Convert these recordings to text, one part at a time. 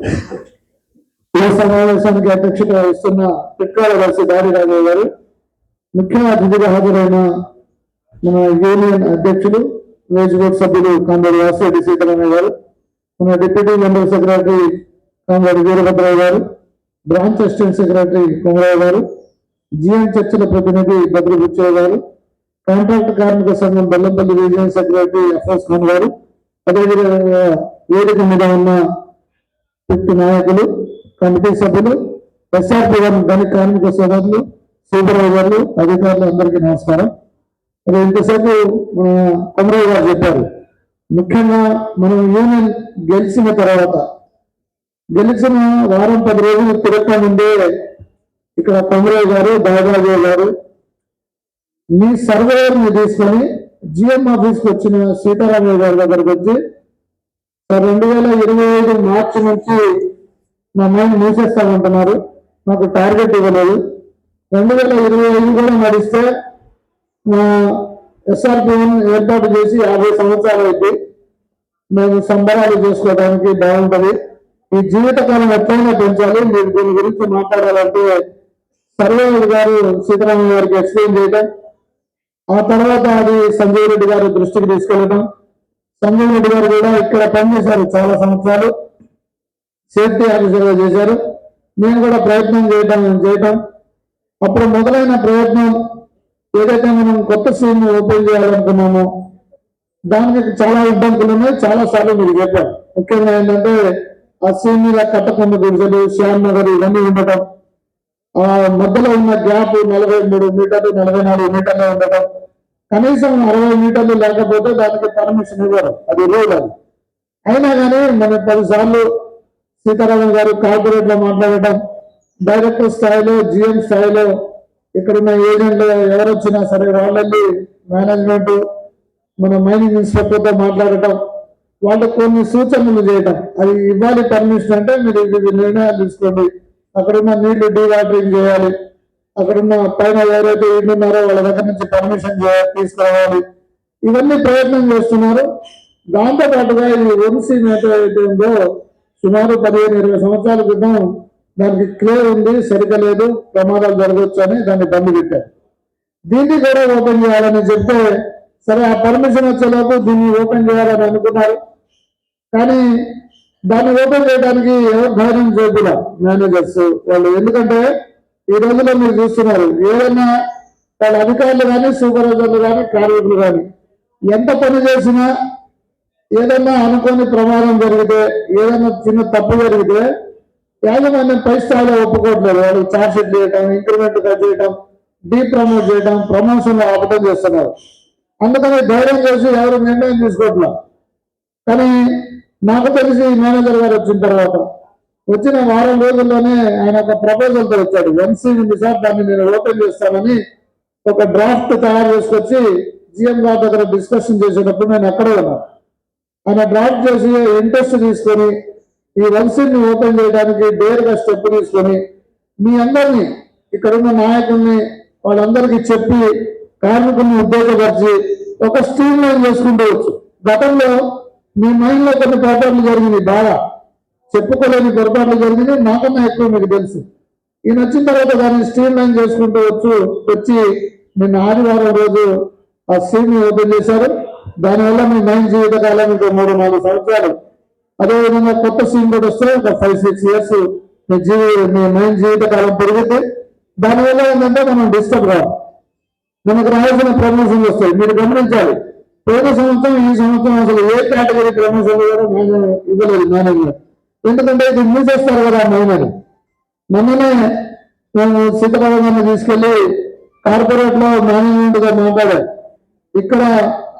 ఈ సమావేశానికి అధ్యక్షత వహిస్తున్న పిట్కాల కలిసి దాడి రాజయ్య గారు ముఖ్య అతిథిగా హాజరైన మన యూనియన్ అధ్యక్షులు వేజ్ బోర్డు సభ్యులు కాంబడి వాసిరెడ్డి సీతారామయ్య గారు మన deputy general secretary Kambadi Veerabhadraiah garu branch assistant secretary Kumaraiah గారు జిఎం చర్చల ప్రతినిధి భద్ర బుచ్చయ్య గారు కాంట్రాక్ట్ కార్మిక సంఘం బెల్లంపల్లి రీజియన్ సెక్రటరీ అఫోజ్ ఖాన్ గారు అదేవిధంగా వేదిక మీద ఉన్న వ్యక్తి నాయకులు కమిటీ సభ్యులు ఎస్ఆర్పి వన్ కార్మిక సోదరులు సూపర్వైజర్లు అధికారులు అందరికీ నమస్కారం. మరి ఇంతసేపు కొమరయ్య గారు చెప్పారు. ముఖ్యంగా మనం యూనియన్ గెలిచిన తర్వాత గెలిచిన వారం పది రోజులు తిరగక ముందే ఇక్కడ కొమరయ్య గారు దాదాజీ గారు మీ సర్వేయర్ని తీసుకొని జిఎం ఆఫీస్కి వచ్చిన సీతారామయ్య గారి దగ్గరకు వచ్చి రెండు వేల ఇరవై ఐదు మార్చి నుంచి మా మైండ్ మూసేస్తామంటున్నారు. మాకు టార్గెట్ ఇవ్వలేదు. రెండు వేల ఇరవై ఐదు కూడా నడిస్తే ఎస్ఆర్పిఎన్ ఏర్పాటు చేసి యాభై సంవత్సరాలు అయితే మేము సంబరాలు చేసుకోవడానికి బాగుంటుంది. ఈ జీవితకాలం ఎప్పుడైనా పెంచాలి. మీరు దీని గురించి మాట్లాడాలంటే సర్వేయర్ గారు సీతారామయ్య గారికి ఎక్స్ప్లెయిన్ చేయడం ఆ తర్వాత అది సంజయ్ రెడ్డి గారి దృష్టికి తీసుకెళ్ళడం సంజయ్ రెడ్డి గారు కూడా ఇక్కడ పనిచేశారు చాలా సంవత్సరాలు. సేఫ్టీ ఆఫీసర్గా చేశారు. నేను కూడా ప్రయత్నం చేయటం చేయటం. అప్పుడు మొదలైన ప్రయత్నం ఏదైతే మనం కొత్త సీన్ ఓపెన్ చేయాలనుకున్నామో దానికి చాలా ఇబ్బందులు ఉన్నాయి. చాలా సార్లు మీరు చెప్పారు. ముఖ్యంగా ఏంటంటే ఆ సీన్ మీద కట్టకొండ గుడిసెలు శ్యామ్ నగర్ ఇవన్నీ ఉండటం ఆ మధ్యలో ఉన్న గ్యాప్ నలభై మూడు మీటర్లు నలభై నాలుగు మీటర్లు ఉండటం కనీసం అరవై మీటర్లు లేకపోతే దానికి పర్మిషన్ ఇవ్వరు. అది రూల్ అది. అయినా కానీ మన పది సార్లు సీతారామన్ గారు కార్పొరేట్లో మాట్లాడటం డైరెక్టర్ స్థాయిలో జిఎం స్థాయిలో ఇక్కడున్న ఏజెంట్లు ఎవరు వచ్చినా సరే వాళ్ళని మేనేజ్మెంట్ మన మైనింగ్ ఇన్స్పెక్టర్తో మాట్లాడటం వాళ్ళకి కొన్ని సూచనలు చేయటం. అది ఇవ్వాలి పర్మిషన్ అంటే మీరు ఇవి నిర్ణయాలు తీసుకోండి. అక్కడున్న నీళ్ళు డీవాటరింగ్ చేయాలి. అక్కడున్న పైన ఎవరైతే ఉన్నారో వాళ్ళ దగ్గర నుంచి పర్మిషన్ తీసుకోవాలి ఇవన్నీ ప్రయత్నం చేస్తున్నారు. దాంతో పాటుగా ఈ వంశీ మేత ఏదైతే ఉందో సుమారు పదిహేను ఇరవై సంవత్సరాల క్రితం దానికి క్లే ఉంది సరిగ్గా లేదు ప్రమాదాలు జరగవచ్చు అని దాన్ని బంద్ పెట్టారు. దీన్ని కూడా ఓపెన్ చేయాలని చెప్తే సరే ఆ పర్మిషన్ వచ్చేలోపు దీన్ని ఓపెన్ చేయాలని అనుకున్నారు. కానీ దాన్ని ఓపెన్ చేయడానికి ఎవరు ధైర్యం చేయకుండా మేనేజర్స్ వాళ్ళు. ఎందుకంటే ఈ రోజుల్లో మీరు చూస్తున్నారు ఏదైనా వాళ్ళ అధికారులు కానీ సూపర్వైజర్లు కానీ కార్మికులు కానీ ఎంత పని చేసినా ఏదైనా అనుకోని ప్రమాదం జరిగితే ఏదైనా చిన్న తప్పు జరిగితే యాజమాన్యం పై స్థాయిలో ఒప్పుకోవట్లేదు. వాళ్ళు ఛార్జ్షీట్ చేయడం ఇంక్రిమెంట్ కట్ చేయడం డీ ప్రమోట్ చేయడం ప్రమోషన్ ఆపటం చేస్తున్నారు. అందుకని ధైర్యం చేసి ఎవరు నిర్ణయం తీసుకోవట్లేదు కానీ నాకు తెలిసి మేనేజర్ గారు వచ్చిన తర్వాత వచ్చిన వారం రోజుల్లోనే ఆయన ఒక ప్రపోజల్తో వచ్చాడు. ఎన్సీ సార్ దాన్ని నేను ఓపెన్ చేస్తానని ఒక డ్రాఫ్ట్ తయారు చేసుకొచ్చి జిఎం గారి దగ్గర డిస్కషన్ చేసేటప్పుడు నేను అక్కడే ఉన్నాను ఆయన డ్రాఫ్ట్ చేసి ఇంట్రెస్ట్ తీసుకొని ఈ వంశీని ఓపెన్ చేయడానికి డేర్గా స్టెప్ తీసుకొని మీ అందరినీ ఇక్కడున్న నాయకుల్ని వాళ్ళందరికీ చెప్పి కార్మికుల్ని ఉద్యోగపరిచి ఒక స్ట్రీమ్ లైన్ చేసుకుంటూ గతంలో మీ మైండ్లో కొన్ని పొరపాట్లు జరిగింది బాగా. చెప్పుకోలేని పొరపాట్లు జరిగింది. నాకన్నా ఎక్కువ మీకు తెలుసు. ఈయన వచ్చిన తర్వాత దాన్ని స్ట్రీమ్ లైన్ చేసుకుంటూ వచ్చు వచ్చి నిన్న ఆదివారం రోజు ఆ సీన్ ఓపెన్ చేశారు. దానివల్ల మీ మైండ్ జీవితకాలం ఇంకో మూడు నాలుగు సంవత్సరాలు. అదేవిధంగా కొత్త స్ట్రీమ్ కూడా వస్తే ఒక ఫైవ్ సిక్స్ ఇయర్స్ మీ జీవి మీ మైండ్ జీవితకాలం పెరిగితే దానివల్ల ఏంటంటే మనం డిస్టర్బ్ కాదు మనకు రావాల్సిన ప్రమోషన్లు వస్తాయి. మీరు గమనించాలి. పోయిన సంవత్సరం ఈ సంవత్సరం అసలు ఏ కేటగిరీ ప్రమోషన్లు కూడా ఇవ్వలేదు మేనేజ్మెంట్ ఎందుకంటే ఇది మూసేస్తారు కదా మేమని. మొన్ననే మేము సీతారామ తీసుకెళ్ళి తీసుకెళ్ళి కార్పొరేట్లో మేనేజ్మెంట్గా మాట్లాడారు ఇక్కడ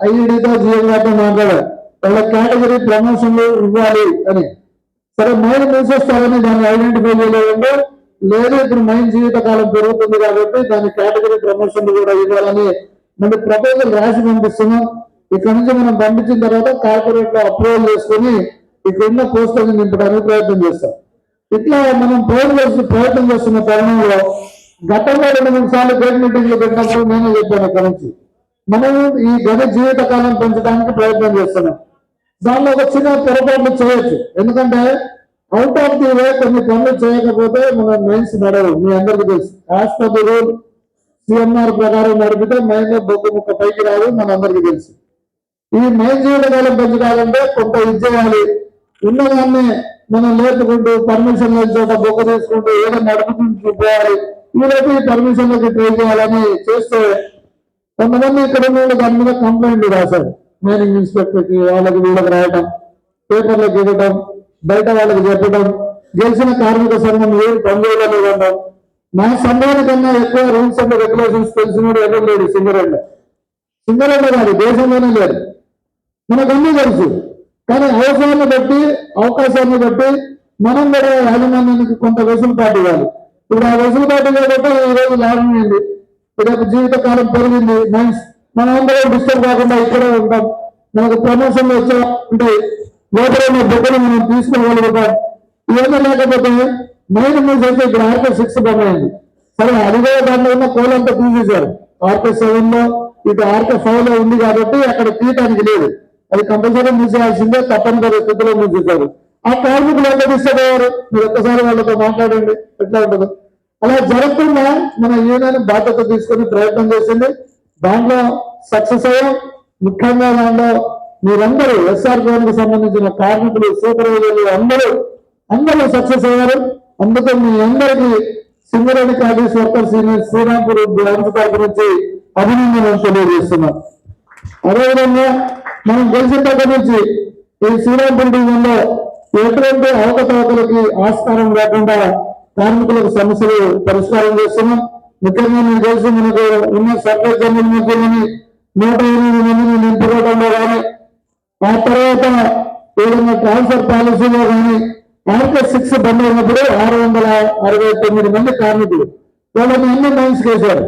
ఐఈడితో జిఎం మాట్లాడారు వాళ్ళ కేటగిరీ ప్రమోషన్లు ఇవ్వాలి అని. సరే మైన్ మూసేస్తారని దాన్ని ఐడెంటిఫై చేయలేదంటే లేదు ఇప్పుడు మైన్ జీవితకాలం పెరుగుతుంది కాబట్టి దాని కేటగిరీ ప్రమోషన్లు కూడా ఇవ్వాలని మళ్ళీ ప్రపోజల్ రాసి పంపిస్తున్నాం. ఇక్కడ నుంచి మనం పంపించిన తర్వాత కార్పొరేట్లో అప్రూవల్ చేసుకుని ఇక్కడ ఉన్న నింపడానికి ప్రయత్నం చేస్తాం. ఇట్లా మనం ప్రయత్నం ప్రయత్నం చేస్తున్న తరుణంలో గతంలో రెండు మూడు సార్లు గేట్ మీటింగ్లు పెట్టినప్పుడు నేనే చెప్పాను ఇక్కడ నుంచి. మనం ఈ గత జీవితకాలం పెంచడానికి ప్రయత్నం చేస్తున్నాం. దానిలో ఒక చిన్న పొరపాట్లు చేయొచ్చు. ఎందుకంటే అవుట్ ఆఫ్ ది వే కొన్ని పనులు చేయకపోతే మన మెయిన్స్ నడవు. మీ అందరికీ తెలుసు. As per the rule CMR ప్రకారం నడిపితే మెయిన్ బొగ్గు ముక్క పైకి రాదు. మన అందరికీ తెలుసు. ఈ మైన్ జీవితకాలం పెంచడాలంటే కొంత ఇది చేయాలి ఉన్నదాన్ని మనం లేపుకుంటూ పర్మిషన్ లేని చోట బొక్క తీసుకుంటూ ఏదో నడుపుకుంటూ పోవాలి. ఈలోపు ఈ పర్మిషన్లకి ట్రై చేయాలని చేస్తే కొంతమంది ఇక్కడ ఉన్న దాని మీద కంప్లైంట్ రాశారు. మైనింగ్ ఇన్స్పెక్టర్కి వాళ్ళకి వీళ్ళకి రాయటం పేపర్లకు ఇవ్వటం బయట వాళ్ళకి చెప్పడం గెలిచిన కార్మిక సంఘం ఏం పనిచేయలేదంటాం మా సంఘానికన్నా ఎక్కువ రూల్స్ అండ్ రెగ్యులేషన్స్ తెలిసినోడు ఎవరు లేడు? సింగరేళ్ళ సింగరేళ్ళ కాదు దేశంలోనే లేరు. మనకు అన్నీ తెలుసు. కానీ అవసరాన్ని బట్టి అవకాశాన్ని బట్టి మనం కూడా యాజమాన్యానికి కొంత వెసులుబాటు ఇవ్వాలి. ఇప్పుడు ఆ వెసులుబాటు కాబట్టి ఈ రోజు లాభం ఏంది? రేపు జీవితకాలం పెరిగింది మైన్స్ మనం అందరం డిస్టర్బ్ కాకుండా ఇక్కడే ఉంటాం. మనకు ప్రమోషన్లు వచ్చే ఉంటాయి లోపల బుక్కలు మనం తీసుకోగలుగుతాం. ఇవన్నీ లేకపోతే మెయిన్ మీద అయితే ఇక్కడ ఆర్కే సిక్స్ బొమ్మైంది సరే అదిగో దాంట్లో ఉన్న కోలంతా తీసేశారు. ఆర్కే సెవెన్లో ఇటు ఆర్కే ఫైవ్లో ఉంది కాబట్టి అక్కడ తీయటానికి లేదు. అది కంపల్సరీ మూసేయాల్సిందే తప్పనిసరి స్థితిలో మూసేశారు ఆ కార్మికులు ఎంత డిస్టర్బ్ అయ్యారు మీరు ఒక్కసారి వాళ్ళతో మాట్లాడండి. ఎట్లా ఉంటుంది. అలా జరగకుండా మన యూనియన్ బాధ్యత తీసుకొని ప్రయత్నం చేసింది. దాంట్లో సక్సెస్ అయ్యాం. ముఖ్యంగా దాంట్లో మీరందరూ ఎస్ఆర్కి సంబంధించిన కార్మికులు సూపర్వైజర్లు అందరూ అందరూ సక్సెస్ అయ్యారు. అందుకే మీ అందరికీ Singareni collieries workers union Srirampur branch గురించి నుంచి అభినందనలు తెలియజేస్తున్నాం. అదేవిధంగా మనం తెలిసినప్పటి నుంచి ఈ శ్రీరామ్ డివిజన్లో ఎటువంటి అవకతవకలకి ఆస్కారం లేకుండా కార్మికులకు సమస్యలు పరిష్కారం చేస్తున్నాం. ముఖ్యంగా మీకు తెలిసి మనకు ఉన్న సర్కార్ జనరల్ మంత్రులని నూట ఎనిమిది మందిని నింపుకోవడంలో కానీ ఆ తర్వాత ఏదైనా ట్రాన్స్ఫర్ పాలసీలో కానీ ఆర్కెట్ సిక్స్ బంద్ అయినప్పుడు ఆరు వందల అరవై తొమ్మిది మంది కార్మికులు. వాళ్ళని అన్ని మైన్స్ చేశారు?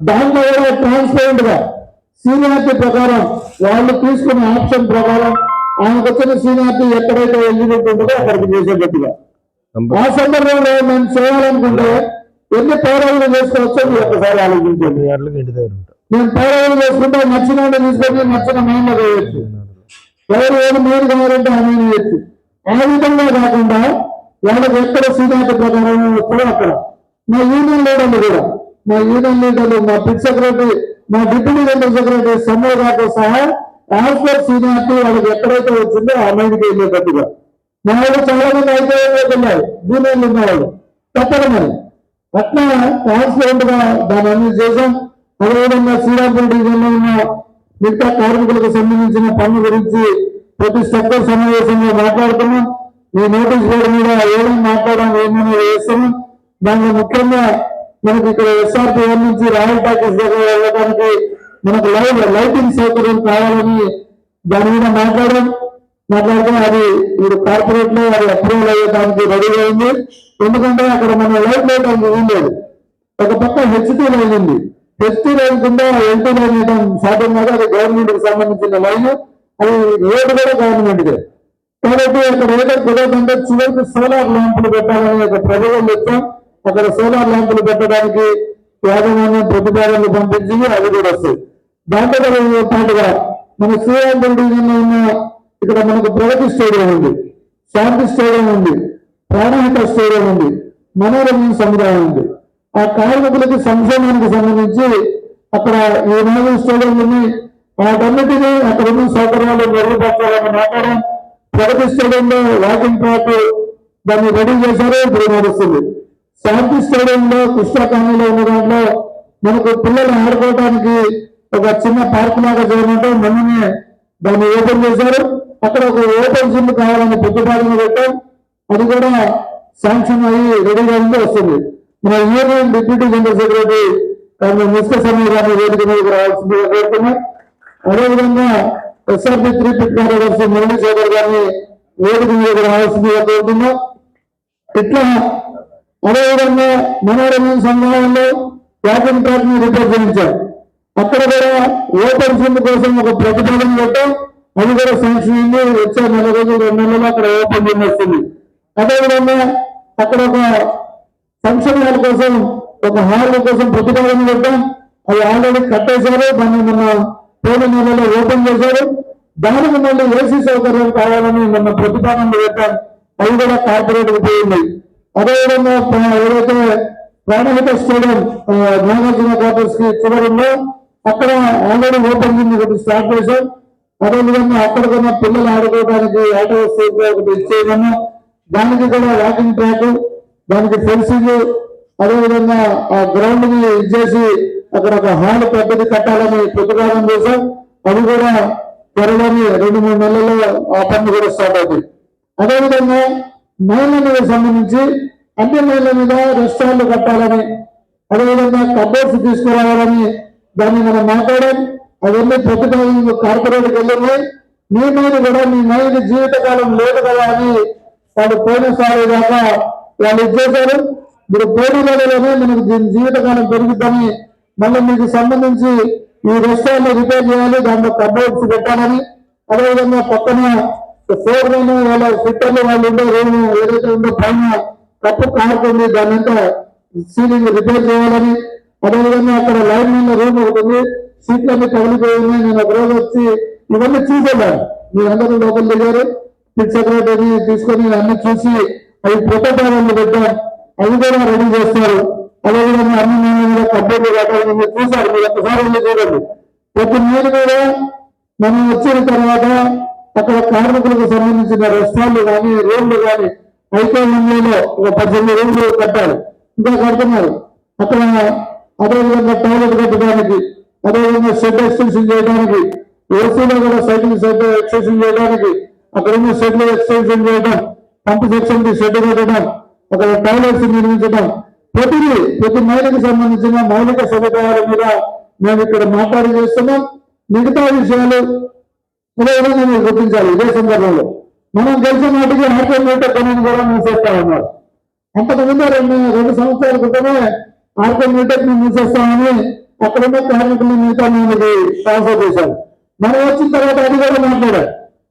దాంట్లో కూడా ట్రాన్స్పరెంట్గా సీనియారిటీ ప్రకారం వాళ్ళు తీసుకున్న ఆప్షన్ ప్రకారం ఆయనకు వచ్చిన సీనియారిటీ ఎక్కడైతే ఎలిజిబిలిటీ ఉంటుందో అక్కడికి చేసేటట్టుగా ఆ సందర్భంలో మేము చేయాలనుకుంటే ఎన్ని పౌరాలు చేసుకోవచ్చో మీరు ఒకసారి ఆలోచించండి. మేము పౌరాలు చేసుకుంటే నచ్చిన వాడిని తీసుకొని నచ్చిన మైండ్లో వేయచ్చు. ఎవరు ఏది మేలు కావాలంటే ఆ మేలు చేయొచ్చు ఆ విధంగా కాకుండా వాళ్ళకి ఎక్కడ సీనియారిటీ ప్రకారం వస్తారో అక్కడ. మా యూనియన్ లీడర్లు కూడా మా యూనియన్ లీడర్లు మా పిట్ సెక్రటరీ మా డిప్యూటీ జనరల్ సెక్రటరీ సమ్మర్ గారితో సహా ట్రాన్స్ఫర్ సీనియారిటీ వాళ్ళకి ఎక్కడైతే వచ్చిందో ఆ మైండ్కి వెళ్ళేటట్టుగా మా వాళ్ళు చాలా మంది అయితే వెళ్ళారు జూనియర్లు ఉన్నవాళ్ళు. తప్పదు మరి. అట్లా ట్రాన్స్పరెంట్గా దాన్ని అన్ని చేసాం అదేవిధంగా శ్రీరాంపూర్ డివిజన్లో ఉన్న మిగతా కార్మికులకు సంబంధించిన పనుల గురించి ప్రతి సెక్టర్ సమావేశంలో మాట్లాడుతున్నాం. ఈ నోటీస్ బోర్డు మీద ఏమేమి మాట్లాడడం ఏమేమి వేస్తున్నాం. దానిలో ముఖ్యంగా మనకి ఇక్కడ ఎస్ఆర్టీఎం నుంచి రాయల్ టాకీస్ దగ్గర వెళ్ళడానికి మనకు లైవ్ లైటింగ్ సౌకర్యం కావాలని దాని మీద మాట్లాడడం మాట్లాడితే అది ఇప్పుడు కార్పొరేట్లో అది అప్రూవల్ అయ్యేదానికి రెడీ అయింది ఎందుకంటే అక్కడ మన లైట్ లైట్ అనేది ఉండేది. ఒక పక్క హెచ్టీ లైన్ ఉంది హెచ్టీ లైన్ కింద ఎల్టీ లైన్ వేయడం సాధ్యం కాదు. అది గవర్నమెంట్కి సంబంధించిన లైన్. అది రోడ్డు కూడా గవర్నమెంట్ దే కాబట్టి అక్కడ ఏదో కుదరదంటే చివరికి సోలార్ ల్యాంపులు పెట్టాలని ఒక ప్రజలు వచ్చాం అక్కడ సోలార్ ల్యాంపులు పెట్టడానికి యాజమాన్యం ప్రతిపాదనలు పంపించి అవి కూడా వస్తాయి దాంతో పాటుగా మన శ్రీరాంపూర్ డివిజన్ ఉన్న ఇక్కడ మనకు ప్రగతి స్టేడియం ఉంది శాంతి స్టేడియం ఉంది ప్రాణహిత స్టేడియం ఉంది మనోరంజన సముదాయం ఉంది. ఆ కార్మికులకి సంక్షేమానికి సంబంధించి అక్కడ ఈ నాలుగు స్టేడియంలని వాటన్నిటినీ అక్కడ ఉన్న సౌకర్యాలు మెరుగుపరచాలన్న మాట్లాడాం ప్రగతి స్టేడియంలో వాకింగ్ ట్రాక్ దాన్ని రెడీ చేశారు ఇప్పుడు నడుస్తుంది. శాంతి స్టేడియంలో కృష్ణా కాలనీలో ఉన్న దాంట్లో మనకు పిల్లలు ఆడుకోవడానికి ఒక చిన్న పార్క్ లాగా చేయమంటే మొన్ననే దాన్ని ఓపెన్ చేశారు. అక్కడ ఒక ఓపెన్ జిమ్ కావాలని పెట్టుబడులు పెట్టాం. అది కూడా శాంక్షన్ అయ్యి రెడీగా ఉంది వస్తుంది. మన యూనియన్ డిప్యూటీ జనరల్ సెక్రటరీ కానీ ముస్క సమయ గారిని వేదిక మీదకి రావాల్సిందిగా కోరుతున్నాం. అదేవిధంగా ఎస్ఆర్పి త్రీ పిట్ కార్యదర్శి మురళీశేఖర్ గారిని వేదిక మీదకి రావాల్సిందిగా కోరుతున్నాం. ఇట్లా అదేవిధంగా మనోరంజన సంఘంలో వాకింగ్ ట్రాక్ని రిపోర్ట్ అక్కడ కూడా ఓపెన్ జిమ్ కోసం ఒక ప్రతిపాదన పెట్టాం. అది కూడా శాంక్షన్ అయింది. వచ్చే నెల రోజులు రెండు నెలలు అక్కడ ఓపెన్ జిమ్ వస్తుంది. అదేవిధంగా అక్కడ ఒక ఫంక్షన్ హాల్ కోసం ఒక హాల్ కోసం ప్రతిపాదన పెట్టాం. అది ఆల్రెడీ కట్టేశారు. దాన్ని మొన్న పోయిన నెలలో ఓపెన్ చేశారు. దానికి మళ్ళీ ఏసీ సౌకర్యాలు కావాలని మన ప్రతిపాదనలు పెట్టాం. అది కూడా కార్పొరేట్ పోయింది. అదేవిధంగా ప్ర- ఏదైతే ప్రాణహిత స్టేడియం ఆ, క్వార్టర్స్కి చివరిలో అక్కడ ఆల్రెడీ ఓపెన్ జిమ్ ఒకటి స్టార్ట్ చేశాం. అదేవిధంగా అక్కడ కన్నా పిల్లలు ఆడుకోవడానికి ఆటో వస్తువులు ఒకటి ఇచ్చేయడము దానికి కూడా వాకింగ్ ట్రాక్ దానికి ఫెన్సింగ్ అదేవిధంగా ఆ గ్రౌండ్ని ఇచ్చేసి అక్కడ ఒక హాల్ పెద్దది కట్టాలని ప్రతిపాదన చేశాం. అది కూడా త్వరలోని రెండు మూడు నెలల్లో ఆ పని కూడా స్టార్ట్ అవుతుంది. అదేవిధంగా మహిళలకు మీద సంబంధించి అన్ని మహిళల మీద రెస్టారెంట్లు కట్టాలని అదేవిధంగా కబోర్డ్స్ తీసుకురావాలని దాన్ని మనం మాట్లాడాం. అవన్నీ ప్రతిపాదనలు కార్పొరేట్కి వెళ్ళినాయి మీ మీద కూడా మీ మైండ్ జీవితకాలం లేదు కదా అని వాళ్ళు పోలీసు దాకా వాళ్ళు ఇచ్చేశారు మీరు పోటీలలోనే మనకు దీని జీవితకాలం పెరుగుద్దని మళ్ళీ మీకు సంబంధించి ఈ రెస్టారెంట్ రిపేర్ చేయాలి దాంట్లో కబోర్డ్స్ పెట్టాలని అదేవిధంగా పక్కన ఫోర్ వాళ్ళ ఫిట్టర్లు వాళ్ళు ఉండే రూమ్ ఏదైతే ఉందో పైన తప్పు కారుతుంది దాని అంతా సీలింగ్ రిపేర్ చేయాలని. అదేవిధంగా అక్కడ లైన్ మీద రూమ్ ఒకటి సీట్లన్నీ తగిలిపోయి నేను ఒక రోజు వచ్చి ఇవన్నీ చూసేదాన్ని. మీరందరూ లోపల దిగారు. పిక్ సెక్రటరీ తీసుకొని అన్ని చూసి అవి ప్రొటోకాలను పెట్టాం. అవి కూడా రెడీ చేస్తారు. అదేవిధంగా అన్ని నేను కూడా కబ్బోర్లు కట్టాలని మీరు చూశారు మీరు ఒక్కసారి చూడండి. ప్రతి మీరు కూడా మనం వచ్చిన తర్వాత అక్కడ కార్మికులకు సంబంధించిన రెస్టారెంట్లు కానీ రోడ్లు కానీ అయితే ఇండియాలో ఒక పద్దెనిమిది రోడ్లు కట్టారు. ఇంకా కడుతున్నారు. అక్కడ అదేవిధంగా టాయిలెట్ కట్టడానికి అదేవిధంగా షెడ్ ఎక్స్టెన్షన్ చేయడానికి ఏసీలో కూడా సైకిల్ షెడ్ ఎక్స్టెన్షన్ చేయడానికి అక్కడ ఉన్న షెడ్లు ఎక్స్టెన్షన్ చేయడం పంప్ సెక్షన్ షెడ్ కట్టడం అక్కడ టాయిలెట్స్ నిర్మించడం. ప్రతిదీ ప్రతి మహిళకు సంబంధించిన మౌలిక సదుపాయాల మీద మేము ఇక్కడ మాట్లాడి చేస్తున్నాం. మిగతా విషయాలు అదేవిధంగా మీరు గుర్తించాలి. ఇదే సందర్భంలో. మనం గెలిచిన నాటికి ఆర్కే మీటర్ పనిని కూడా మూసేస్తామన్నారు అంతకుముందు రెండు రెండు సంవత్సరాల క్రితమే ఆర్కే మీటర్ని మూసేస్తామని అక్కడున్న కార్మికులు మిగతా మనకి ట్రాన్స్ఫర్ చేశారు. మనం వచ్చిన తర్వాత అది కూడా మాట్లాడారు.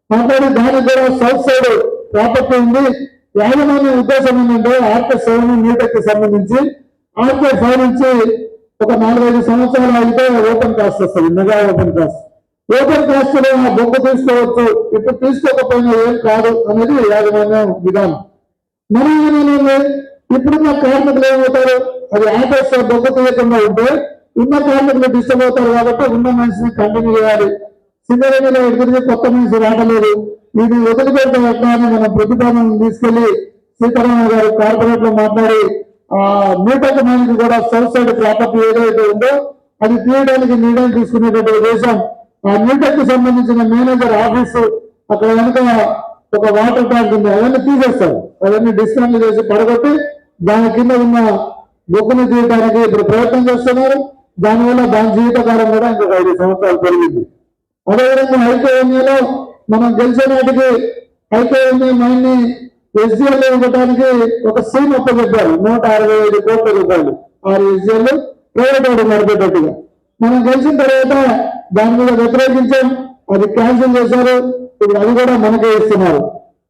మాట్లాడి దానికి కూడా సౌత్ సైడ్ ప్రాపర్టీ ఉంది. యాజమాన్య ఉద్దేశం ఏంటంటే ఆర్కే సెవెన్ మీటర్ సంబంధించి ఆర్కే ఫైవ్ నుంచి ఒక నాలుగైదు సంవత్సరాలు అయితే ఓపెన్ కాస్ట్ వస్తుంది mega open cast. Paper cast ఆ బొమ్మ తీసుకోవచ్చు. ఇప్పుడు తీసుకోకపోయినా ఏం కాదు అనేది యాజమాన్యం విధానం. మనం ఏమైనా ఇప్పుడున్న కార్మికులు ఏమవుతారు? అది ఆఫీస్ బొమ్మ తీయకుండా ఉంటే ఉన్న కార్మికులు డిస్టర్బ్ అవుతారు కాబట్టి ఉన్న మనిషిని కంటిన్యూ చేయాలి. సింగరేణిలో ఎదురు కొత్త మనిషి రావలేదు ఇది వదిలిపెడితే ఎట్లా మనం ప్రతిపాదన తీసుకెళ్ళి సీతారామయ్య గారు కార్పొరేట్లో మాట్లాడి ఆ మీటర్ మనిషి కూడా సౌత్ సైడ్ ప్రాపర్టీ ఏదైతే ఉందో అది తీయడానికి నిర్ణయం తీసుకునేటట్టు దేశం ఆ మీటర్కి సంబంధించిన మేనేజర్ ఆఫీసు అక్కడ వెనుక ఒక వాటర్ ట్యాంక్ ఉంది. అవన్నీ తీసేస్తారు. అవన్నీ డిస్కౌంట్ చేసి పడగొట్టి దాని కింద ఉన్న బొక్కును తీయడానికి ఇప్పుడు ప్రయత్నం చేస్తున్నారు. దానివల్ల దాని జీవితకాలం కూడా ఇంకొక ఐదు సంవత్సరాలు పెరిగింది. అదేవిధంగా ఐకేఎంఏలో మనం గెలిచే నాటికి ఐకేఎంఏ మైన్ని ఎస్డిఎల్ ఇవ్వడానికి ఒక సీమ్ అప్పచెప్పారు నూట అరవై ఐదు కోట్ల రూపాయలు. ఆరు ఎస్డిఎల్ ప్రైవేట్ వాడు నడిపేటట్టుగా మనం గెలిచిన తర్వాత దాని మీద వ్యతిరేకించాం అది క్యాన్సిల్ చేశారు ఇప్పుడు అది కూడా మనకే ఇస్తున్నారు.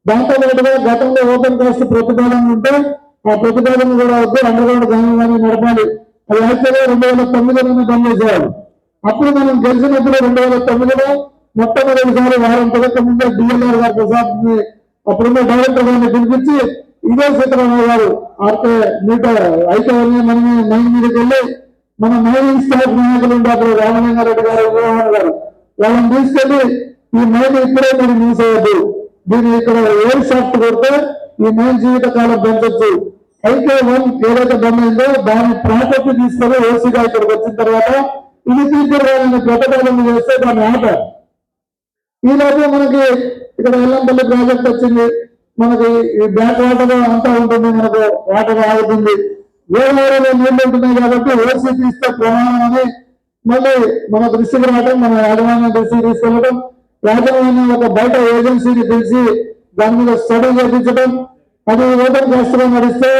దాంతో పాటుగా గతంలో ఓపెన్ కాస్ట్ ప్రతిపాదన ఉంటే ఆ ప్రతిపాదన కూడా వద్దు అండర్గ్రౌండ్ గ్రామం కానీ నడపాలి. అది అయితే రెండు వేల తొమ్మిదిలోనే బంద్ చేసేవాడు అప్పుడు మనం గెలిచినప్పుడు రెండు వేల తొమ్మిదిలో మొట్టమొదటిసారి వారం పదకొండు ముందే డిఎల్ఆర్ గారు ప్రసాద్ని అప్పుడున్న డైరెక్టర్ గారిని పిలిపించి ఇదే సీతారామయ్య గారు ఆర్కే మీటర్ అయితే మనమే మైన్ మీదకి వెళ్ళి మన మైనింగ్ స్టాఫ్ నాయకులు ఉంటే రామలింగారెడ్డి గారు విజయవాడ గారు. వాళ్ళని తీసుకెళ్ళి ఈ మేలు ఇప్పుడే మీరు మూసేయద్దు. దీన్ని ఇక్కడ ఎయిర్ షాఫ్ట్ కొడితే ఈ మేలు జీవితకాలం పెంచొచ్చు. అయితే వన్ ఏదైతే బంద్ అయిందో దాని ప్రాపర్టీ తీసుకొని ఓసీగా ఇక్కడికి వచ్చిన తర్వాత ఇది తీసుకురావాలని ప్రతిపాదన చేస్తే దాన్ని ఆపారు ఈ లోపల మనకి ఇక్కడ ఎల్లంపల్లి ప్రాజెక్ట్ వచ్చింది. మనకి ఈ బ్యాక్ వాటర్ అంతా ఉంటుంది. మనకు వాటర్ ఆగుతుంది. గోదావరిలో నీళ్ళు ఉంటున్నాయి కాబట్టి ఓసీ తీస్తే ప్రమాణం అని మళ్ళీ మన దృష్టికి రావడం మన యాజమాన్యం దృష్టికి తీసుకెళ్ళడం యాజమాన్యం ఒక బయట ఏజెన్సీని పిలిచి దాని మీద స్టడీ చేయించడం అది ఓపెన్ కాస్ట్ నడిస్తే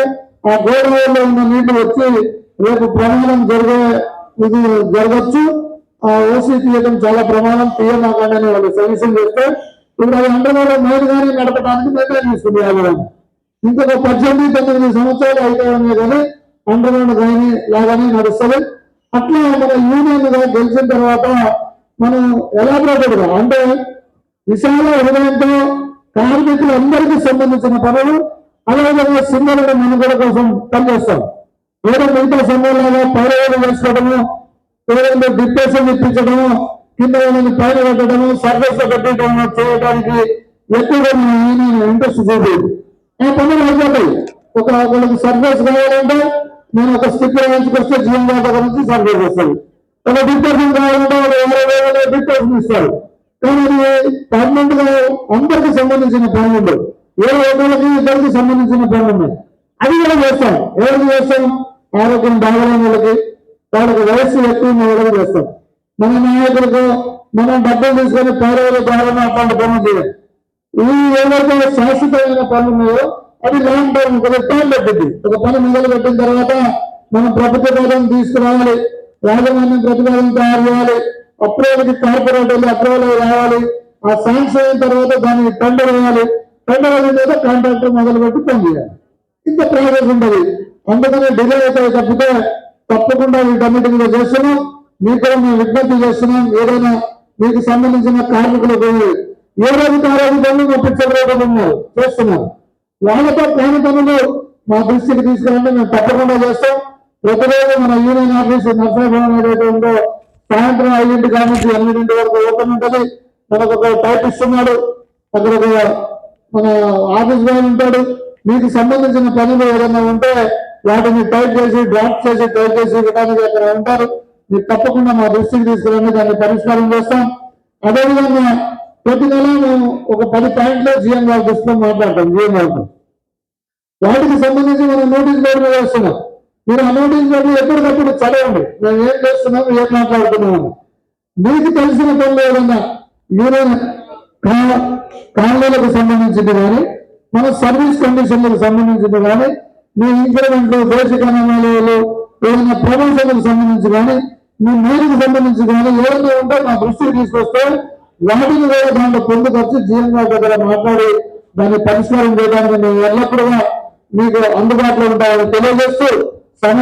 ఆ గోదావరిలో ఉన్న నీళ్ళు వచ్చి రేపు ప్రమాణం జరిగే ఇది జరగచ్చు. ఆ ఓసీ తీయడం చాలా ప్రమాణం తీయమాకండి వాళ్ళు సజెషన్ చేస్తే ఇప్పుడు అది అండర్గ్రౌండ్ మైలు కానీ నడపడానికి నిర్ణయం తీసుకుంది యాభై ఇంకొక పద్దెనిమిది తొమ్మిది సంవత్సరాలు అయితే కానీ అండర్గ్రౌండ్ కానీ లాగానే నడుస్తుంది. అట్లా మన యూనియన్ గెలిచిన తర్వాత మనం ఎలా గా అంటే విశాల హృదయంతో కార్మికులందరికీ సంబంధించిన పనులు అదేవిధంగా సింగళ మనుగడ కోసం పనిచేస్తాం. ఏదో మిగతా సమయంలో పౌరవులు వేసుకోవడము ఏదైనా డిప్రెషన్ ఇప్పించడము కింద వాళ్ళని పైన పెట్టడము సర్వీస్ పెట్టడం చేయడానికి ఎక్కువగా ఇంట్రెస్ట్ చూపేది. ఆ పనులు అయిపోతాయి. ఒక వాళ్ళకి సర్వీస్ కావాలంటే నేను ఒక స్టిక్కర్ వేయించుకొస్తే జీఎం గారి దగ్గర నుంచి సర్వీస్ వస్తుంది ఒక డిపార్ట్మెంట్ కావాలంటే ఒక ఇరవై వేల డిపార్ట్మెంట్ ఇస్తారు? కానీ అది పర్మనెంట్గా అందరికి సంబంధించిన పనులు ఉండవు ఏ ఒకరికి ఇద్దరికి సంబంధించిన పనులు ఉన్నాయి అది కూడా చేస్తాం. ఎవరికి చేస్తాం? ఆరోగ్యం బాగలేని వాళ్ళకి. వాళ్ళకి వయస్సు ఎక్కువ ఉన్న వాళ్ళకి చేస్తాం. మన నాయకులకు మనం డబ్బులు తీసుకొని పేదవాళ్ళ బాగా అట్లాంటి పనులు చేయాలి ఇవి ఏవైతే శాశ్వతమైన పనులు ఉన్నాయో అది లాంగ్ టర్మ్ ఒక టైం పట్టింది ఒక పని మొదలు పెట్టిన తర్వాత మనం ప్రభుత్వ పదం తీసుకురావాలి. యాజమాన్యం ప్రతిపాదన తయారు చేయాలి. అప్రూవల్కి వెళ్ళి అప్రూవల్ రావాలి. ఆ శాంక్షన్ అయిన తర్వాత దాన్ని టెండర్ వేయాలి. టెండర్ అయిన తర్వాత కాంట్రాక్టర్ మొదలు పెట్టి పని చేయాలి. ఇంత ప్రాసెస్ ఉండదు అందుకని డిలే అవుతాయి తప్పితే తప్పకుండా వీటన్నిటి మీద చేస్తున్నాం. మీకు కూడా మేము విజ్ఞప్తి చేస్తున్నాం. ఏదైనా మీకు సంబంధించిన కార్మికులకు ఏ రోజుకి ఆ రోజు పనులు ఒప్పించబోవడం చేస్తున్నారు వాళ్ళతో కాని పనులు మా దృష్టికి తీసుకురండి. మేము తప్పకుండా చేస్తాం. ప్రతిరోజు మన యూనియన్ ఆఫీస్ నర్సాభవన్ ఏదైతే ఉందో సాయంత్రం ఐదింటి కానీ నుంచి ఎనిమిదింటి వరకు ఓపెన్ ఉంటుంది. మనకు ఒక టైప్ ఇస్తున్నాడు. అక్కడ ఒక మన ఆఫీస్ బాయ్ ఉంటాడు. మీకు సంబంధించిన పనులు ఏదైనా ఉంటే వాటిని టైప్ చేసి డ్రాఫ్ట్ చేసి టైప్ చేసి ఇవ్వడానికి అక్కడ ఉంటారు. మీరు తప్పకుండా మా దృష్టికి తీసుకురండి. దాన్ని పరిష్కారం చేస్తాం. అదేవిధంగా ప్రతి నెల మేము ఒక పది పాయింట్లు జీఎం గారి దృష్టిలో మాట్లాడతాం. జీఎం గారితో. వాటికి సంబంధించి మనం నోటీస్ బోర్డు వేస్తున్నాం. మీరు ఆ నోటీస్ బోర్డు ఎప్పటికప్పుడు చదవండి. మేము ఏం చేస్తున్నాం ఏం మాట్లాడుతున్నాము మీకు తెలిసిన పనులు ఏదన్నా యూనియన్ కా- కాలనీలకు సంబంధించింది కానీ మన సర్వీస్ కండిషన్లకు సంబంధించింది కానీ మీ ఇంక్రిమెంట్లు బేసిక్ అనాలు ఏదైనా ప్రమోషన్లకు సంబంధించి కానీ మీ మేలుకు సంబంధించి కానీ ఏదైనా ఉంటే మా దృష్టికి తీసుకొస్తే వాటిని కూడా దాంట్లో పొందుకొచ్చి జీవన దగ్గర మాట్లాడి దాన్ని పరిష్కారం చేయడానికి మేము ఎల్లప్పుడూ మీకు అందుబాటులో ఉంటాయని తెలియజేస్తూ